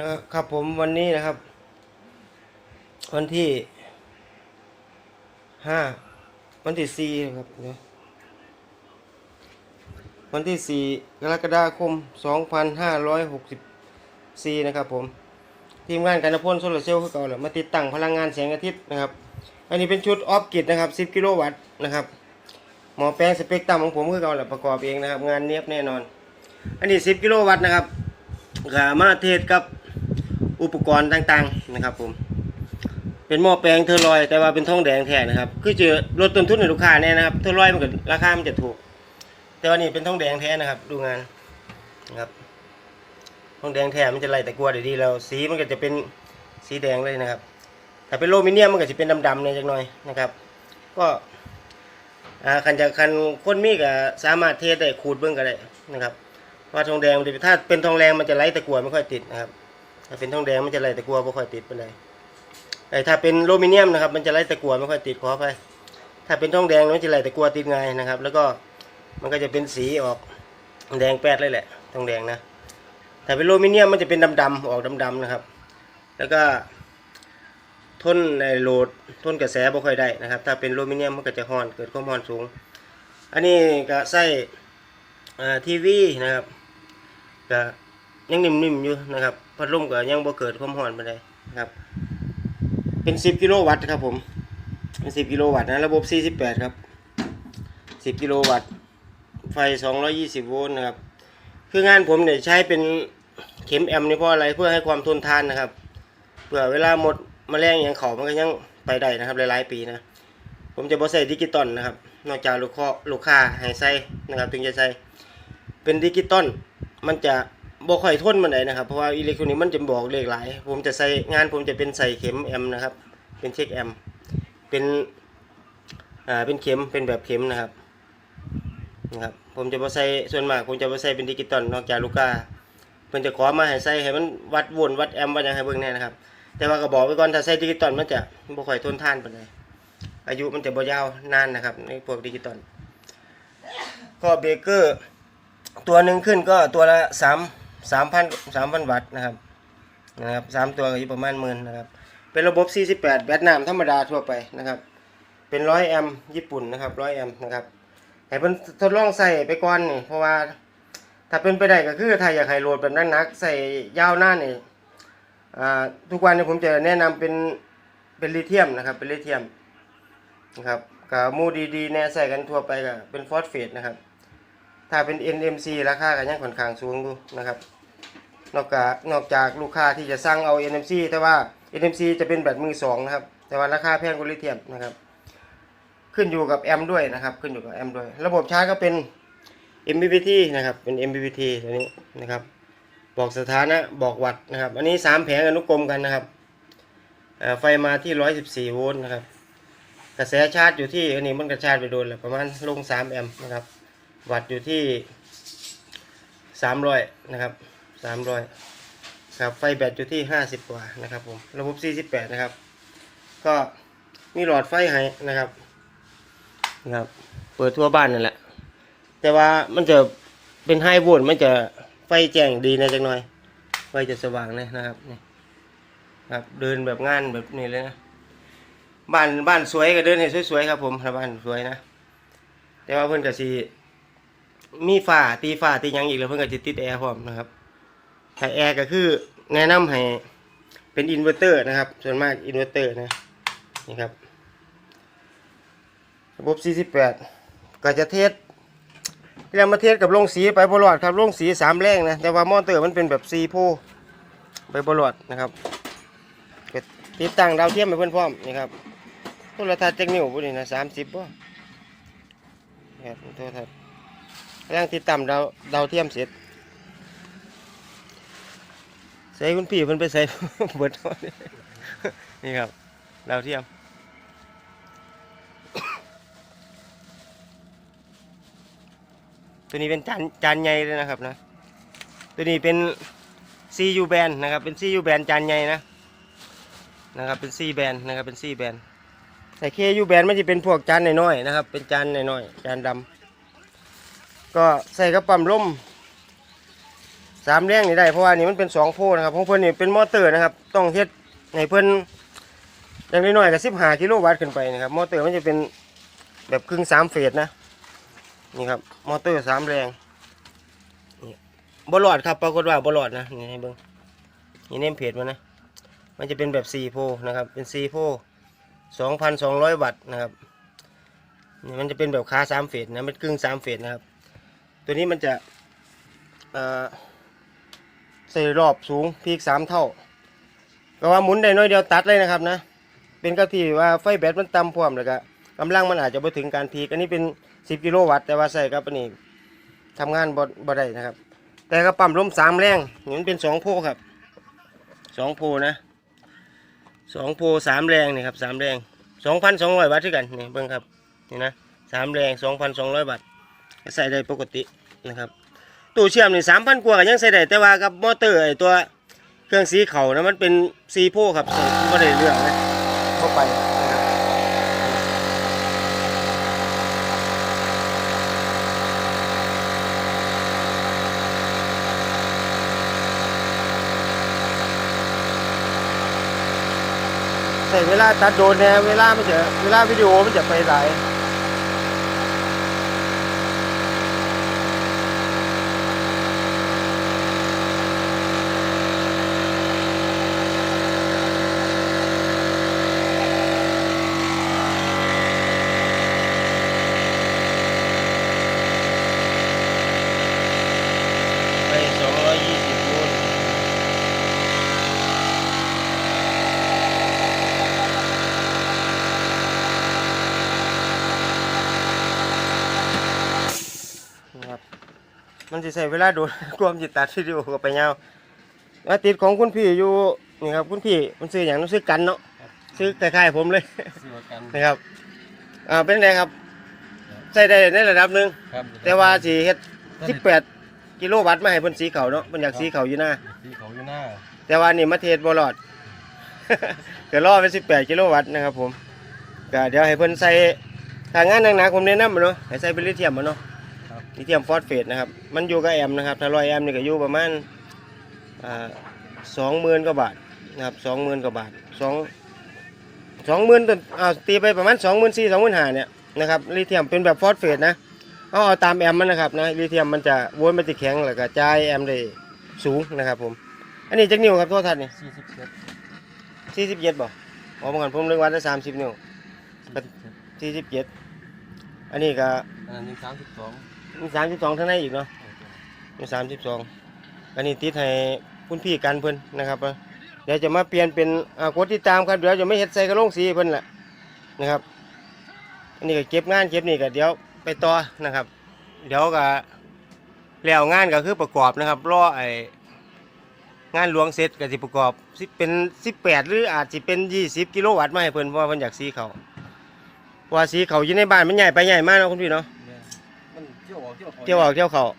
นะครับครับผมวันนี้นะครับ วันที่ห้าวันที่สี่นะครับเดี๋ยววันที่สี่กรกฎาคมสองพันห้าร้อยหกสิบสี่นะครับผม ทีมงานการพ่นโซลาร์เซลล์คือเก่าแหละมาติดตั้งพลังงานแสงอาทิตย์นะครับ อันนี้เป็นชุดออฟกิดนะครับ10กิโลวัตต์นะครับ หมอแปลงสเปกตรัมของผมคือเก่าแหละประกอบเองนะครับ งานเนียบแน่นอน อันนี้10กิโลวัตต์นะครับก็มาเทศกับ อุปกรณ์ต่างๆนะครับผม เป็นหม้อแปลงเทอร์ลอยแต่ว่าเป็นทองแดงแท้นะครับ คือจะลดต้นทุนให้ลูกค้าแน่นะครับเทอร์ลอยมันก็ราคามันจะถูก แต่ว่านี่เป็นทองแดงแท้นะครับ ดูงานนะครับทองแดงแท้มันจะไล่แต่กลัวด้ดีแล้วสีมันก็จะเป็นสีแดงเลยนะครับถ้าเป็นโลมิเนียมมันก็จะเป็นดำๆเนี่ยจักหน่อยนะครับ ก็คันจะคันคนมีก็สามารถเทสได้ขูดเบิ่งก็ได้นะครับ ว่าทองแดงมันจะถ้าเป็นทองแดงมันจะไล่ตะกั่วไม่ค่อยติดนะครับ ถ้าเป็นทองแดงมันจะไหลตะกัวไม่ค่อยติดไปานใดไอ้ถ้าเป็นโลมิเนียมนะครับ มันจะไหลตะกัวไม่ค่อยติดขอไปถ้าเป็นทองแดงมันจะไหลตะกัวติดไงนะครับ แล้วก็มันก็จะเป็นสีออกแดงแปดเลยแหละทองแดงนะถ้าเป็นโลมิเนียมมันจะเป็นดำๆออกดำๆนะครับ แล้วก็ทนในโหลดทนกระแสบ่ค่อยได้นะครับ ถ้าเป็นโลมิเนียมมันก็จะฮ้อนเกิดความร้อนสูง อันนี้ก็ใส่ทีวีนะครับก็ยังนิ่มๆอยู่นะครับ พัดลมก็ยังบ่เกิดความร้อนไปานใดนะครับ เป็น 10 กิโลวัตต์ครับผมเป็น 10 กิโลวัตต์นะระบบ 48 ครับ 10 กิโลวัตต์ ไฟ 220 โวลต์นะครับ คืองานผมเนี่ยใช้เป็นเข็มแอมป์นี่เพราะอะไรเพื่อให้ความทนทานนะครับเผื่อเวลาหมดมแมลงอย่างเขามันก็ยังไปได้นะครับหลายๆปีนะ ผมจะบอใส่ดิจิตอลนะครับ นอกจากลูกค้าลูกค้าให้ใส่นะครับ ถึงจะใส่เป็นดิจิตอลมันจะ บ่ค่อยทนมันไหนนะครับ เพราะว่าอิเล็กทรอนิกส์มันจะบอกเลขหลาย ผมจะใส่งานผมจะเป็นใส่เข็มแอมนะครับ เป็นเช็คแอม เป็นอ่าเป็นเข็มเป็นแบบเข็มนะครับนะครับ ผมจะบอใส่ส่วนมากผมจะบอใส่เป็นดิจิตอลนอกจากลูก้าเพิ่นจะขอมาให้ใส่ให้มันวัดวนวัดแอมวัดยังให้เบิ่งแน่นะครับ แต่ว่าก็บอกไว้ก่อนถ้าใช้ดิจิตอลมันจะบ่ค่อยทนทานปานใดอายุมันจะบ่ยาวนานนะครับในพวกดิจิตอลก็เบรกเกอร์ตัวหนึ่งขึ้นก็ตัวละสาม สามพันสามพันวัตต์นะครับนะครับสามตัวก็อยู่ประมาณหมื่นนะครับ เป็นระบบ 48 แบตน้ำธรรมดาทั่วไปนะครับ เป็นร้อยแอมญี่ปุ่นนะครับร้อยแอมนะครับให้เพิ่นทดลองใส่ไปก่อนนี่เพราะว่าถ้าเป็นไปได้ก็คือถ้าอยากให้โหลดแบบนั้นนักใส่ยาวหน้านนี่อ่าทุกวันนี้ผมจะแนะนำเป็นเป็นลิเธียมนะครับ เป็นลิเธียมนะครับกับมูดีๆแน่ใส่กันทั่วไปก็เป็นฟอสเฟตนะครับ ถ้าเป็น NMC ราคาก็ยังค่อนข้างสูงอยู่นะครับ นอกจากนอกจากลูกค้าที่จะสั่งเอา NMC แต่ว่า NMC จะเป็นแบตมือสองนะครับ แต่ว่าราคาแพงกว่าลิเธียมนะครับ ขึ้นอยู่กับแอมด้วยนะครับ ขึ้นอยู่กับแอมด้วย ระบบชาร์จก็เป็น MPPT นะครับ เป็น MPPT ตัวนี้นะครับ บอกสถานะ บอกวัดนะครับ อันนี้สามแผงอนุกรมกันนะครับ ไฟมาที่ร้อยสิบสี่โวลต์นะครับ กระแสชาร์จอยู่ที่อันนี้มันกระชาร์จไปโดนแล้วประมาณลงสามแอมป์นะครับ วัดอยู่ที่สามร้อยนะครับสามร้อยครับไฟแบตอยู่ที่ห้าสิบกว่านะครับผมระบบสี่สิบแปดนะครับ ก็มีหลอดไฟให้นะครับนะครับ เปิดทั่วบ้านนั่นแหละ แต่ว่ามันจะเป็นไฮโวลต์มันจะไฟแจ้งดีนะจังหน่อย ไฟจะสว่างเลยนะครับนี่ครับเดินแบบงานแบบนี้เลยนะบ้านบ้านสวยก็เดินให้สวยๆครับผมถ้าบ้านสวยนะ แต่ว่าเพิ่อนก็สิ มีฝาตีฝาตีหยังอีกแล้วเพิ่นก็สิติดแอร์พร้อมนะครับถ้าแอร์ก็คือแนะนำให้เป็นอินเวอร์เตอร์นะครับ ส่วนมากอินเวอร์เตอร์นะนี่ครับระบบ 48 ก็จะเทสที่เรามาเทสกับโรงสีไปบรอดครับโรงสีสามแรงนะ แต่ว่ามอเตอร์มันเป็นแบบซีโพไปบรอดนะครับก็ติดตั้งดาวเทียมไปเพื่อนพร้อมนี่ครับโทรทัศน์เทคนิวพวกนี้นะสามสิบป่ะครับโทรทัศน์ กำลังติดตั้งดาวดาวเทียมเสร็จใส่คุณพี่เพิ่นไปใส่ เบิดเอานี่นี่ครับ ดาวเทียมตัวนี้เป็นจานจานใหญ่เลยนะครับนะ ตัวนี้เป็น CU band นะครับ เป็น CU band จานใหญ่นะ นะครับ เป็น C band นะครับ เป็น C band แต่ KU band มันจะเป็นพวกจานน้อยๆนะครับ เป็นจานน้อยๆจานดำ ก็ใส่กระปั๊มลมสามแรงนี่ได้เพราะว่านี่มันเป็นสองโพนะครับของเพิ่นนี่เป็นมอเตอร์นะครับ ต้องเฮ็ดให้เพิ่นอย่างน้อยๆก็สิบห้ากิโลวัตต์ขึ้นไปนะครับมอเตอร์มันจะเป็นแบบครึ่งสามเฟสนะนี่ครับมอเตอร์สามแรงนี่บอลอดครับปรากฏว่าบอลอดนะนี่ให้เบิ่งนี่เนมเพจมันนะมันจะเป็นแบบสี่โพนะครับเป็นสี่โพสองพันสองร้อยวัตต์นะครับนี่มันจะเป็นแบบคาสามเฟสนะมันครึ่งสามเฟสนะครับ ตัวนี้มันจะเอ่อใส่รอบสูงพีกสามเท่าก็ว่าหมุนได้น้อยเดียวตัดเลยนะครับนะ เป็นกับที่ว่าไฟแบตมันต่ำพร้อมแล้วก็กำลังมันอาจจะไปถึงการพีกอันนี้เป็น 10 กิโลวัตต์แต่ว่าใส่กับอันนี้ทำงานบ่บ่ได้นะครับ แต่ก็ปั๊มลมสามแรงนี่มันเป็นสองโพครับสองโพนะสองโพสามแรงนี่ครับสามแรงสองพันสองร้อยวัตต์ด้วยกันนี่เบิ้งครับนี่นะสามแรงสองพันสองร้อยวัตต ใส่ได้ปกตินะครับตู้เชื่อมนี่สามพันกว่าก็ยังใส่ได้แต่ว่ากับมอเตอร์ไอตัวเครื่องสีเขานะมันเป็นซีโพครับใส่ไม่ได้เรื่องนะเข้าไปใส่เวลาตัดโดนเนี่ยเวลามันจะเวลาวิดีโอมันจะไปหลาย ไปสองร้อยยี่สิบโวลต์นะ ครับ มันจะใช้เวลาโดนกวามจิตตัดวิดีโอกับไปยาวแล้วติดของคุณพี่อยู่นี่ครับคุณพี่มันซื้ออย่างนั้นซื้อกันเนาะซื้อคล้ายๆผมเลยซื้อประกันนะครับอ่าเป็นไงครับใช้ได้ในระดับหนึ่งครับแต่ว่าสีเฮ็ดสิบแปดกิโลวัตต์มาให้เพิ่นสีเขาเนาะเพิ่นอยากสีเขาอยู่หน้าสีเขาอยู่หน้า แต่ว่านี่มาเทศบ่รอดก็รอเป็นสิบแปดกิโลวัตต์นะครับผมก็เดี๋ยวให้เพิ่นใส่ทางงานหนักๆผมแนะนำมาเนาะให้ใส่เป็นลิเธียมมาเนาะครับ ลิเธียมฟอสเฟตนะครับ มันอยู่กับแอมป์นะครับถ้าร้อยแอมป์นี่ก็อยู่ประมาณอ่าสองหมื่นกว่าบาทนะครับสองหมื่นกว่าบาทสองสองหมื่นต้นอ่าตีไปประมาณสองหมื่นสี่สองหมื่นห้าเนี่ยนะครับลิเธียมเป็นแบบฟอสเฟตนะเอาเอาตามแอมป์มันนะครับนะลิเธียมมันจะโวลต์มันจะแข็งแล้วก็จ่ายแอมป์ได้สูงนะครับผม อันนี้จักนิ้วครับโทษทัศน์นี่สี่สิบเจ็ดสี่สิบเจ็ดบ่อ๋อบางคนผมเรียกว่าได้สามสิบนิ้วสี่สิบเจ็ดอันนี้ก็อันนั้นยังสามสิบสอง มีสามสิบสองทั้งในอีกเนาะมีสามสิบสองอันนี้ติดให้คุณพี่กันเพิ่นนะครับเดี๋ยวจะมาเปลี่ยนเป็นกดติดตามครับเดี๋ยวจะไม่เฮ็ดใส่กระโหลงสีเพิ่นแหละนะครับอันนี้ก็เก็บงานเก็บนี่ก็เดี๋ยวไปต่อนะครับ เดี๋ยวก็แล้วงานก็คือประกอบนะครับรอไองานหลวงเสร็จก็สิประกอบสิเป็นสิบแปดหรืออาจจะเป็นยี่สิบกิโลวัตต์มาให้เพิ่นเพราะเพิ่นอยากสีเขาพราะว่าสีเขาอยู่ในบ้านมันใหญ่ไปใหญ่มากเนาะคุณพี่เนาะ เที่ยวออกเที่ยวเขาเที่ยวออก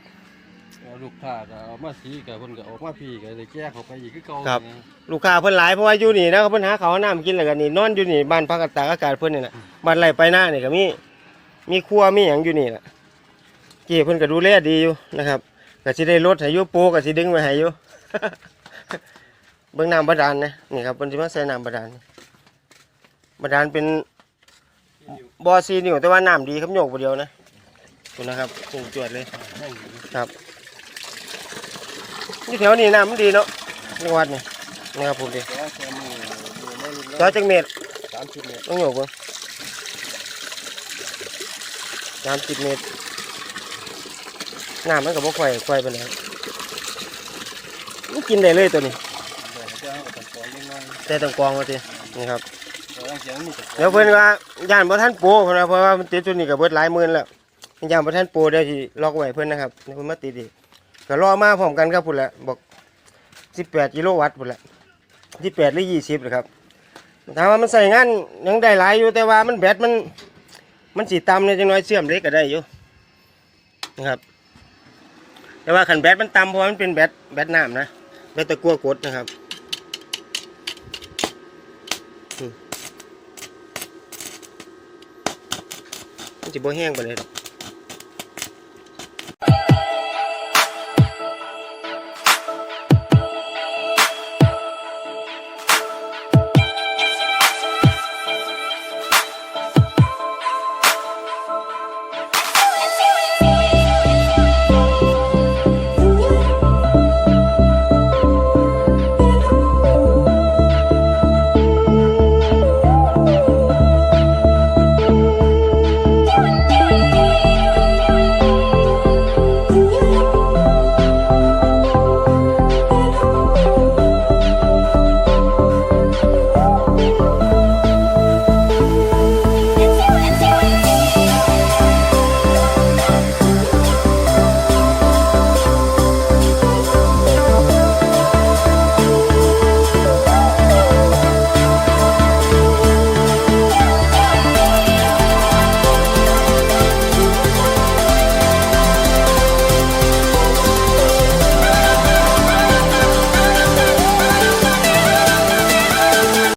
เที่ยวเขา เอาลูกค้าก็เอามาสีกับคนก็ออกมาพี่ก็เลยแก้เขาไปอีกคือเก่าครับเนี่ยลูกค้าเพิ่นหลายเพราะว่าอยู่นี่นะเพิ่นหาข้าวหาน้ำกินแล้วกันนี่นอนอยู่นี่บ้านพักอากาศอากาศเพิ่นนี่แหละบ้านไร่ไปหน้านี่ก็มีมีครัวมีหยังอยู่นี่แหละเกี่เพิ่นก็ดูแลดีอยู่นะครับก็สิได้รถให้อยู่ปูก็สิดึงไว้ให้อยู่ เบิ่งน้ำบาดาลนะนี่ครับเพิ่นสิมาใส่น้ำบาดาลนี่บาดาลเป็นบ่อซีนิ้วแต่ว่าน้ำดีครับโยกบ่เดียวนะ คุณนะครับสูงจวดเลยแห้งอยู่ครับนี่แถวนี้น้ำมันดีเนาะจังหวัดนี่นะครับผมดิแต่ว่าแค่มือมือไม่รุนจอจังเม็ดสามสิบเมตรต้องโยกบ่สามสิบเมตรน้ำมันก็บ่ค่อยค่อยปานใดมันกินได้เลยตัวนี้เดี๋ยวจะเอาตะกอนยังไงแต่ต้องกรองว่าตินี่ครับแต่ว่าเสียงมีตะกอนเดี๋ยวเพิ่นว่าย่านบ่ทันโปรเพิ่นว่าเพราะว่ามันติดตัวนี้ก็เบิดหลายหมื่นแล้ว ย่านบ่ทันโปรเดี๋ยวสิล็อกไว้เพิ่อนนะครับเดี๋ยวเพิ่นมาติดอีกก็รอมาพร้อมกันครับพุ่นแหละบอก18กิโลวัตต์พุ่นแหละ18หรือ20นะครับถามว่ามันใส่งานยังได้หลายอยู่แต่ว่ามันแบตมันมันสีต่ำเนี่ยจังน้อยเชื่อมเล็กก็ได้อยู่นะครับ แต่ว่าขันแบตมันต่ำเพราะมันเป็นแบตแบตน้ำนะแบตตะกั่วกดนะครับมันจะบ่แห้งไปเลยดอก